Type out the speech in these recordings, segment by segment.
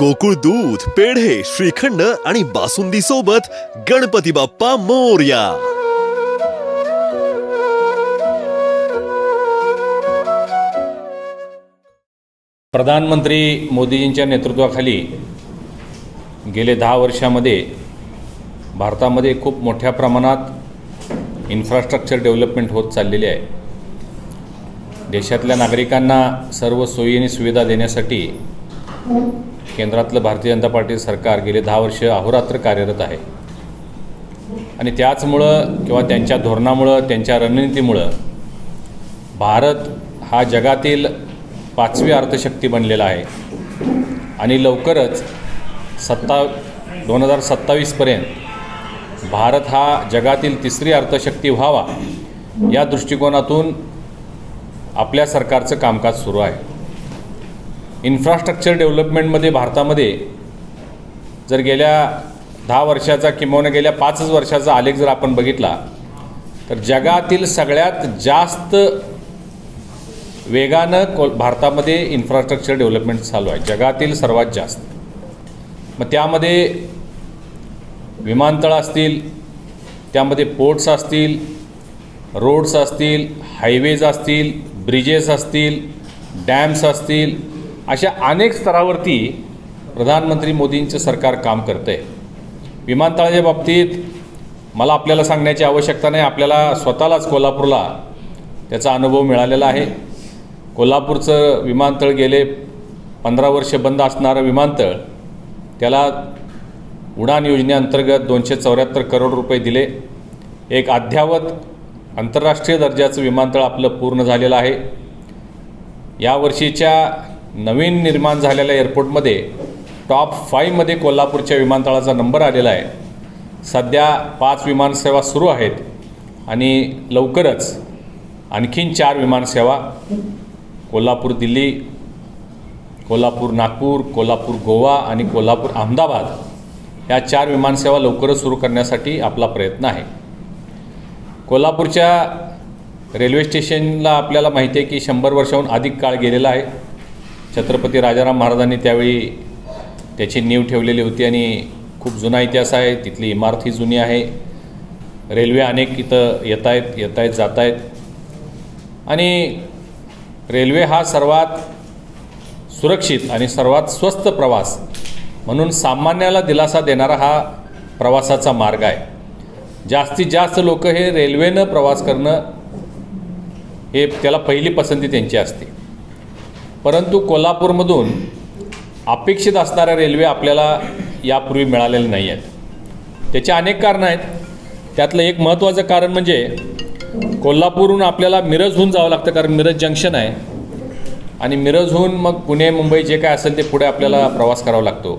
गोकुळ दूध पेढे श्रीखंड आणि बासुंदी सोबत गणपती बाप्पा मोर्या. प्रधानमंत्री मोदीजींच्या नेतृत्वाखाली गेले दहा वर्षामध्ये भारतामध्ये खूप मोठ्या प्रमाणात इन्फ्रास्ट्रक्चर डेव्हलपमेंट होत चाललेली आहे. देशातल्या नागरिकांना सर्व सोयी आणि सुविधा देण्यासाठी केंद्रातलं भारतीय जनता पार्टी सरकार गेले दहा वर्ष अहोरात्र कार्यरत आहे. आणि त्याचमुळं किंवा त्यांच्या धोरणामुळं त्यांच्या रणनीतीमुळं भारत हा जगातील पाचवी अर्थशक्ती बनलेला आहे. आणि लवकरच सत्ता दोन हजार सत्तावीसपर्यंत भारत हा जगातील तिसरी अर्थशक्ती व्हावा या दृष्टिकोनातून आपल्या सरकारचं कामकाज सुरू आहे. इन्फ्रास्ट्रक्चर डेव्हलपमेंटमध्ये भारतामध्ये जर गेल्या दहा वर्षाचा किंवा गेल्या पाचच वर्षाचा आलेख जर आपण बघितला तर जगातील सगळ्यात जास्त वेगानं को भारतामध्ये इन्फ्रास्ट्रक्चर डेव्हलपमेंट चालू आहे. जगातील सर्वात जास्त. मग त्यामध्ये विमानतळ असतील त्यामध्ये पोर्ट्स असतील रोड्स असतील हायवेज असतील ब्रिजेस असतील डॅम्स असतील अशा अनेक स्तरावरती प्रधानमंत्री मोदींचं सरकार काम करतं आहे विमानतळाच्या बाबतीत मला आपल्याला सांगण्याची आवश्यकता नाही. आपल्याला स्वतःलाच कोल्हापूरला त्याचा अनुभव मिळालेला आहे. कोल्हापूरचं विमानतळ गेले पंधरा वर्ष बंद असणारं विमानतळ त्याला उडान योजनेअंतर्गत दोनशे चौऱ्याहत्तर करोड रुपये दिले. एक अद्यावत आंतरराष्ट्रीय दर्जाचं विमानतळ आपलं पूर्ण झालेलं आहे. यावर्षीच्या नवीन निर्माण झालेल्या एअरपोर्टमध्ये टॉप फाईव्हमध्ये कोल्हापूरच्या विमानतळाचा नंबर आलेला आहे. सध्या पाच विमानसेवा सुरू आहेत आणि लवकरच आणखीन चार विमानसेवा कोल्हापूर दिल्ली कोल्हापूर नागपूर कोल्हापूर गोवा आणि कोल्हापूर अहमदाबाद या चार विमानसेवा लवकरच सुरू करण्यासाठी आपला प्रयत्न आहे. कोल्हापूरच्या रेल्वे स्टेशनला आपल्याला माहिती आहे की शंभर वर्षाहून अधिक काळ गेलेला आहे. छत्रपती राजाराम महाराजांनी त्यावेळी त्याची नीव ठेवलेली होती आणि खूप जुना इतिहास आहे. तिथली इमारत ही जुनी आहे. रेल्वे अनेक इथं येत आहेत येत आहेत जात आहेत आणि रेल्वे हा सर्वात सुरक्षित आणि सर्वात स्वस्त प्रवास म्हणून सामान्याला दिलासा देणारा हा प्रवासाचा मार्ग आहे. जास्तीत जास्त लोक हे रेल्वेनं प्रवास करणं हे त्याला पहिली पसंती त्यांची असते. परंतु कोल्हापूरमधून अपेक्षित असणाऱ्या रेल्वे आपल्याला यापूर्वी मिळालेल्या नाही आहेत त्याची अनेक कारणं आहेत. त्यातलं एक महत्त्वाचं कारण म्हणजे कोल्हापूरहून आपल्याला मिरजहून जावं लागतं कारण मिरज जंक्शन आहे. आणि मिरजहून मग पुणे मुंबई जे काय असेल ते पुढे आपल्याला प्रवास करावा लागतो.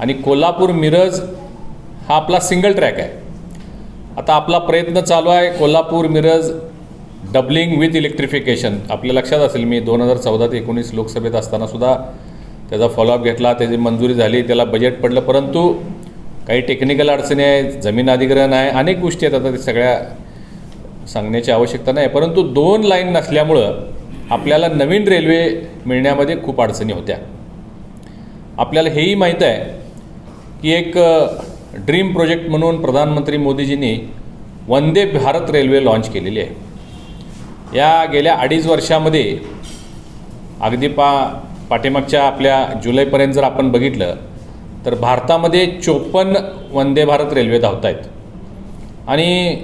आणि कोल्हापूर मिरज हा आपला सिंगल ट्रॅक आहे. आता आपला प्रयत्न चालू आहे Kolhapur Miraj doubling with electrification आपल्या लक्षात असेल मी दोन हजार चौदा ते एकोणीस लोकसभेत असतानासुद्धा त्याचा फॉलोअप घेतला त्याची मंजुरी झाली त्याला बजेट पडलं परंतु काही टेक्निकल अडचणी आहेत जमीन अधिग्रहण आहे अनेक गोष्टी आहेत आता ते सगळ्या सांगण्याची आवश्यकता नाही. परंतु दोन लाईन नसल्यामुळं आपल्याला नवीन रेल्वे मिळण्यामध्ये खूप अडचणी होत्या. आपल्याला हेही माहीत आहे की एक ड्रीम प्रोजेक्ट म्हणून प्रधानमंत्री मोदीजींनी वंदे भारत रेल्वे लॉन्च केलेली आहे. या गेल्या अडीच वर्षामध्ये अगदी पा पाठीमागच्या आपल्या जुलैपर्यंत जर आपण बघितलं तर भारतामध्ये चोपन्न वंदे भारत रेल्वे धावत आहेत आणि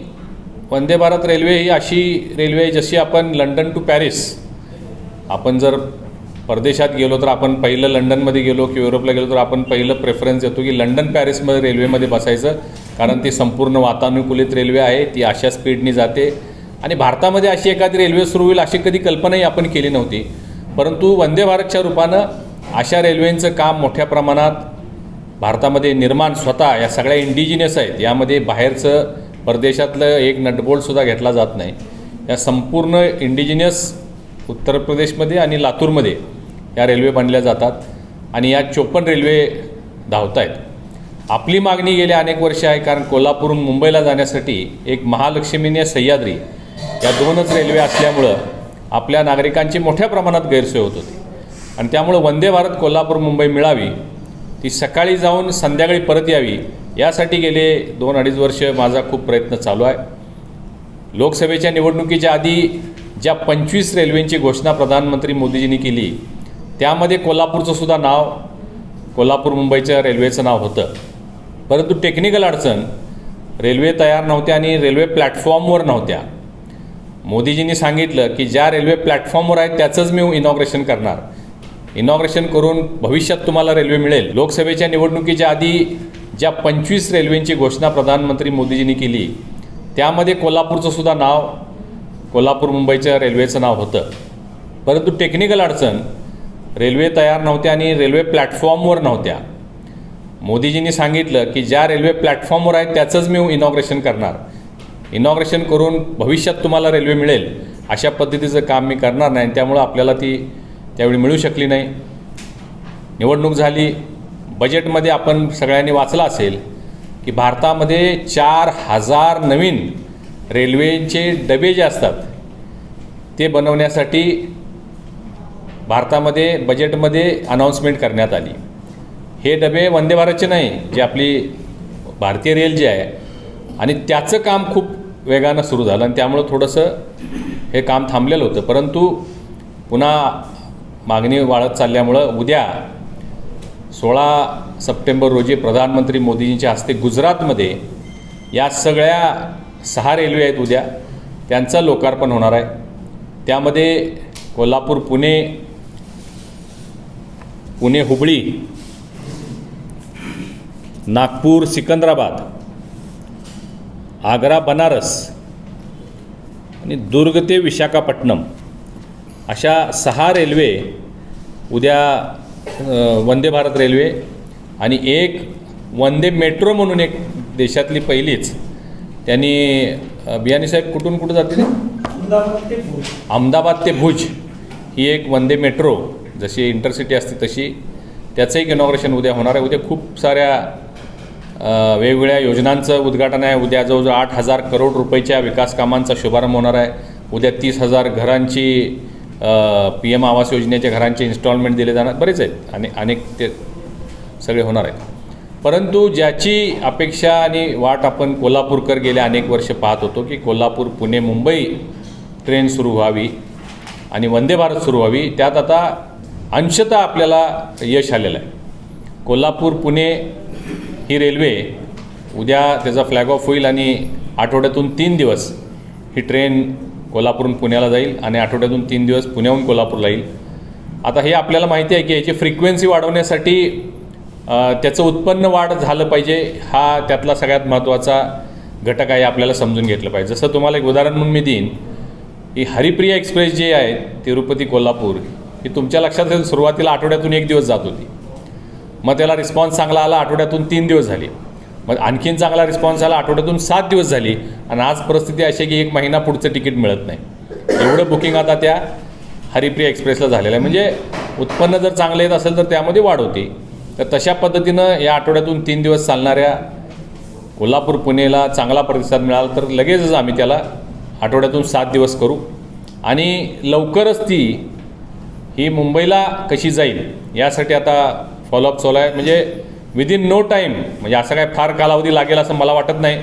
वंदे भारत रेल्वे ही अशी रेल्वे आहे जशी आपण लंडन टू पॅरिस आपण जर परदेशात गेलो तर आपण पहिलं लंडनमध्ये गेलो किंवा युरोपला गेलो तर आपण पहिलं प्रेफरन्स देतो की लंडन पॅरिसमध्ये रेल्वेमध्ये बसायचं कारण ती संपूर्ण वातानुकूलित रेल्वे आहे ती अशा स्पीडनी जाते आणि भारतामध्ये अशी एखादी रेल्वे सुरू होईल अशी कधी कल्पनाही आपण केली नव्हती. परंतु वंदे भारतच्या रूपानं अशा रेल्वेंचं काम मोठ्या प्रमाणात भारतामध्ये निर्माण स्वतः या सगळ्या इंडिजिनियस आहेत. यामध्ये बाहेरचं परदेशातलं एक नटबोल्टसुद्धा घेतला जात नाही. या संपूर्ण इंडिजिनियस उत्तर प्रदेशमध्ये आणि लातूरमध्ये या रेल्वे बनल्या जातात आणि या चोपन्न रेल्वे धावत आहेत आपली मागणी गेल्या अनेक वर्ष आहे कारण कोल्हापूरहून मुंबईला जाण्यासाठी एक महालक्ष्मीने सह्याद्री या दोनच रेल्वे असल्यामुळं आपल्या नागरिकांची मोठ्या प्रमाणात गैरसोय होत होती. आणि त्यामुळं वंदे भारत कोल्हापूर मुंबई मिळावी ती सकाळी जाऊन संध्याकाळी परत यावी यासाठी गेले दोन अडीच वर्ष माझा खूप प्रयत्न चालू आहे. लोकसभेच्या निवडणुकीच्या आधी ज्या पंचवीस रेल्वेंची घोषणा प्रधानमंत्री मोदीजींनी केली त्यामध्ये कोल्हापूरचं सुद्धा नाव कोल्हापूर मुंबईच्या रेल्वेचं नाव होतं. परंतु टेक्निकल अडचण रेल्वे तयार नव्हत्या आणि रेल्वे प्लॅटफॉर्मवर नव्हत्या. मोदीजींनी सांगितलं की ज्या रेल्वे प्लॅटफॉर्मवर आहेत त्याचंच मी इनॉग्रेशन करणार. इनॉग्रेशन करून भविष्यात तुम्हाला रेल्वे मिळेल. लोकसभेच्या निवडणुकीच्या आधी ज्या पंचवीस रेल्वेंची घोषणा प्रधानमंत्री मोदीजींनी केली त्यामध्ये कोल्हापूरचं सुद्धा नाव कोल्हापूर मुंबईच्या रेल्वेचं नाव होतं. परंतु टेक्निकल अडचण रेल्वे तयार नव्हत्या आणि रेल्वे प्लॅटफॉर्मवर नव्हत्या. मोदीजींनी सांगितलं की ज्या रेल्वे प्लॅटफॉर्मवर आहेत त्याचंच मी इनॉग्रेशन करणार. इनॉग्रेशन करून भविष्यात तुम्हाला रेल्वे मिळेल अशा पद्धतीचं काम मी करणार नाही. त्यामुळं आपल्याला ती त्यावेळी मिळू शकली नाही. निवडणूक झाली. बजेटमध्ये आपण सगळ्यांनी वाचलं असेल की भारतामध्ये चार हजार नवीन रेल्वेचे डबे जे असतात ते बनवण्यासाठी भारतामध्ये बजेटमध्ये अनाऊन्समेंट करण्यात आली. हे डबे वंदे भारतचे नाही जे आपली भारतीय रेल जी आहे आणि त्याचं काम खूप वेगानं सुरू झालं आणि त्यामुळं थोडंसं हे काम थांबलेलं होतं. परंतु पुन्हा मागणी वाढत चालल्यामुळं उद्या सोळा सप्टेंबर रोजी प्रधानमंत्री मोदींच्या हस्ते गुजरातमध्ये या सगळ्या सहा रेल्वे आहेत उद्या. त्यांचं लोकार्पण होणार आहे. त्यामध्ये कोल्हापूर पुणे पुणे हुबळी नागपूर सिकंदराबाद आग्रा बनारस आणि दुर्ग ते विशाखापट्टणम अशा सहा रेल्वे उद्या वंदे भारत रेल्वे आणि एक वंदे मेट्रो म्हणून एक देशातली पहिलीच. त्यांनी अ, बियाणी साहेब कुठून कुठं जाते अहमदाबाद ते भुज. ही एक वंदे मेट्रो जशी इंटरसिटी असते तशी त्याचं एक इनॉग्रेशन उद्या होणार आहे. उद्या खूप साऱ्या वेगवेगळ्या योजनांचं उद्घाटन आहे. उद्या जवळजवळ आठ हजार करोड रुपयाच्या विकास कामांचा शुभारंभ होणार आहे. उद्या तीस हजार घरांची पी एम आवास योजनेच्या घरांचे इन्स्टॉलमेंट दिले जाणार. बरेच आहेत. आणि अनेक ते सगळे होणार आहेत. परंतु ज्याची अपेक्षा आणि वाट आपण कोल्हापूरकर गेल्या अनेक वर्ष पाहत होतो की कोल्हापूर पुणे मुंबई ट्रेन सुरू व्हावी आणि वंदे भारत सुरू व्हावी. त्यात आता अंशतः आपल्याला यश आलेलं आहे. कोल्हापूर पुणे ही रेल्वे उद्या त्याचा फ्लॅग ऑफ होईल आणि आठवड्यातून तीन दिवस ही ट्रेन कोल्हापूरहून पुण्याला जाईल आणि आठवड्यातून तीन दिवस पुण्याहून कोल्हापूरला येईल. आता हे आपल्याला माहिती आहे की याची फ्रिक्वेन्सी वाढवण्यासाठी त्याचं उत्पन्न वाढ झालं पाहिजे हा त्यातला सगळ्यात महत्त्वाचा घटक आहे आपल्याला समजून घेतलं पाहिजे. जसं तुम्हाला एक उदाहरण म्हणून मी देईन ही हरिप्रिया एक्सप्रेस जी आहे तिरुपती कोल्हापूर ही तुमच्या लक्षात सुरुवातीला आठवड्यातून एक दिवस जात होती. मग त्याला रिस्पॉन्स चांगला आला आठवड्यातून तीन दिवस झाले. मग आणखीन चांगला रिस्पॉन्स आला आठवड्यातून सात दिवस झाली. आणि आज परिस्थिती अशी आहे की एक महिना पुढचं तिकीट मिळत नाही. एवढं बुकिंग आता त्या हरिप्रिया एक्सप्रेसला झालेलं आहे. म्हणजे उत्पन्न जर चांगलं येत असेल तर त्यामध्ये वाढ होते. तर तशा पद्धतीनं या आठवड्यातून तीन दिवस चालणाऱ्या कोल्हापूर पुणेला चांगला प्रतिसाद मिळाला तर लगेचच आम्ही त्याला आठवड्यातून सात दिवस करू. आणि लवकरच ती ही मुंबईला कशी जाईल यासाठी आता फॉलोअप चालू आहे. म्हणजे विदिन नो टाईम म्हणजे असं काय फार कालावधी लागेल असं मला वाटत नाही.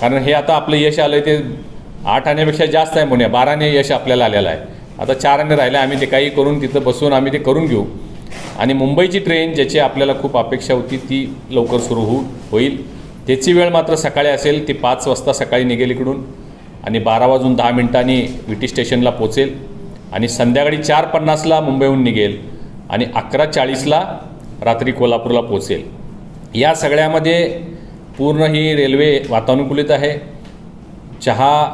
कारण हे आता आपलं यश आलं आहे ते आठ आण्यापेक्षा जास्त आहे पुण्या बाराने यश आपल्याला आलेलं आहे. आता चार आणे राहिले आम्ही ते काही करून तिथं बसून आम्ही ते करून घेऊ. आणि मुंबईची ट्रेन ज्याची आपल्याला खूप अपेक्षा होती ती लवकर सुरू होऊ होईल. त्याची वेळ मात्र सकाळी असेल ती पाच वाजता सकाळी निघेल इकडून. आणि बारा वाजून दहा मिनिटांनी विटी स्टेशनला पोचेल आणि संध्याकाळी चार पन्नासला मुंबईहून निघेल. आणि अकरा चाळीसला रात्री कोल्हापूरला पोचेल या सगळ्यामध्ये पूर्ण ही रेल्वे वातानुकूलित आहे. चहा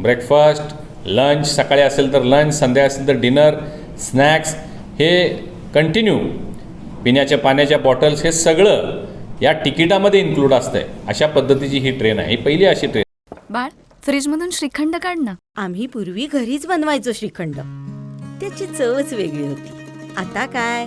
ब्रेकफास्ट लंच सकाळी असेल तर लंच संध्याकाळी असेल तर डिनर स्नॅक्स हे कंटिन्यू पिण्याच्या पाण्याच्या बॉटल्स हे सगळं या तिकिटामध्ये इन्क्लूड असतं आहे अशा पद्धतीची ही ट्रेन आहे. ही पहिली अशी ट्रेन बाळ फ्रीजमधून श्रीखंड काढ ना. आम्ही पूर्वी घरीच बनवायचो श्रीखंड. त्याची चवच वेगळी होती. आता काय?